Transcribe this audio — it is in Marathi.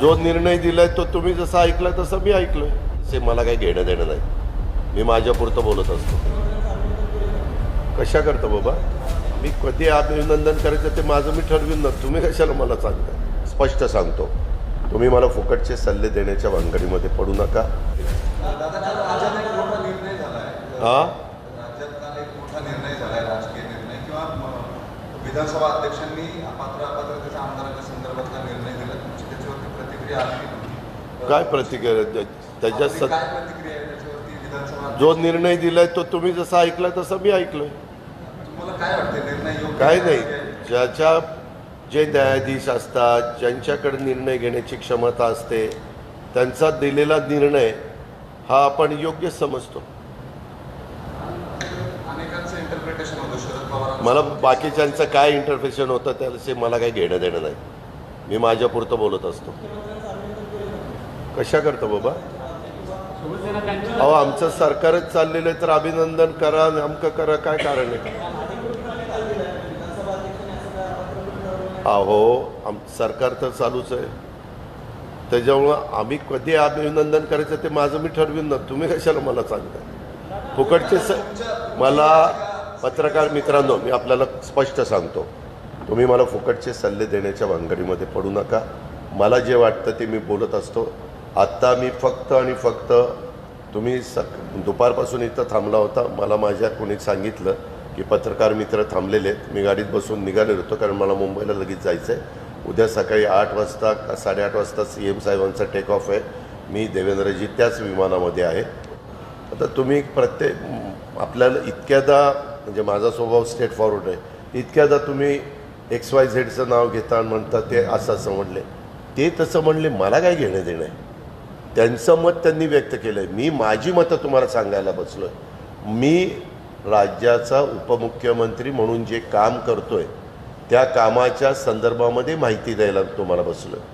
जो निर्णय दिलाय तो तुम्ही जसं ऐकलाय तसं मी ऐकलोय. ते मला काही घेणं देणं नाही. मी माझ्यापुरतं बोलत असतो. कशा करतो बाबा? मी कधी अभिनंदन करायचं ते माझं मी ठरवीन ना. तुम्ही कशाला मला सांगता स्पष्ट सांगतो. तुम्ही मला फुकटचे सल्ले देण्याच्या भानगडीमध्ये पडू नका. हा? राज्यात काल एक मोठा निर्णय झालाय राजकीय निर्णय किंवा म, विधानसभा अध्यक्षांनी अपात्र अपात्रतेच्या आमदारांच्या संदर्भातला निर्णय दिला. काय प्रतिक्रिया त्या- त्याच्या स जो निर्णय दिलाय तो तुम्ही जसं ऐकलाय तसं मी ऐकलोय. काय? नाही. ज्याच्या जे न्यायाधीश असतात ज्यांच्याकडे निर्णय घेण्याची क्षमता असते त्यांचा दिलेला निर्णय हा आपण योग्य समजतो. इंटरप्रिटेशन मला बाकीच्यांचं काय इंटरफेशन होतं त्याचे मला काही घेणं देणं नाही. मी माझ्यापुरतं बोलत असतो. कशा करता बाबा? अहो आमचं सरकारच चाललेलं आहे तर अभिनंदन करा अमकं करा काय कारण आहे? अहो आम सरकार तर चालूच आहे. त्याच्यामुळं आम्ही कधी अभिनंदन करायचं ते माझं मी ठरवीन ना. तुम्ही कशाला मला सांगता फुकटचे स मला पत्रकार मित्रांनो मी आपल्याला स्पष्ट सांगतो. तुम्ही मला फुकटचे सल्ले देण्याच्या भानगडीमध्ये पडू नका. मला जे वाटतं ते मी बोलत असतो. आत्ता मी फक्त आणि फक्त तुम्ही सक दुपारपासून इथं थांबला होता. मला माझ्या कोणी सांगितलं की पत्रकार मित्र थांबलेले आहेत. मी गाडीत बसून निघालेलो होतो कारण मला मुंबईला लगेच जायचं आहे उद्या सकाळी आठ वाजता का साडेआठ वाजता सी एम साहेबांचा टेक ऑफ आहे. मी देवेंद्रजी त्याच विमानामध्ये आहे. आता तुम्ही प्रत्येक आपल्याला इतक्यादा म्हणजे माझा स्वभाव स्टेट फॉरवर्ड आहे. इतक्यादा तुम्ही एक्स वाय झेडचं नाव घेता म्हणता ते असं असं म्हणले ते तसं म्हणले मला काय घेणं देणं आहे? त्यांचं मत त्यांनी व्यक्त केलं आहे मी माझी मतं तुम्हाला सांगायला बसलो आहे मी राज्याचा उपमुख्यमंत्री म्हणून जे काम करतो आहे त्या कामाच्या संदर्भामध्ये माहिती द्यायला तुम्हाला बसलो आहे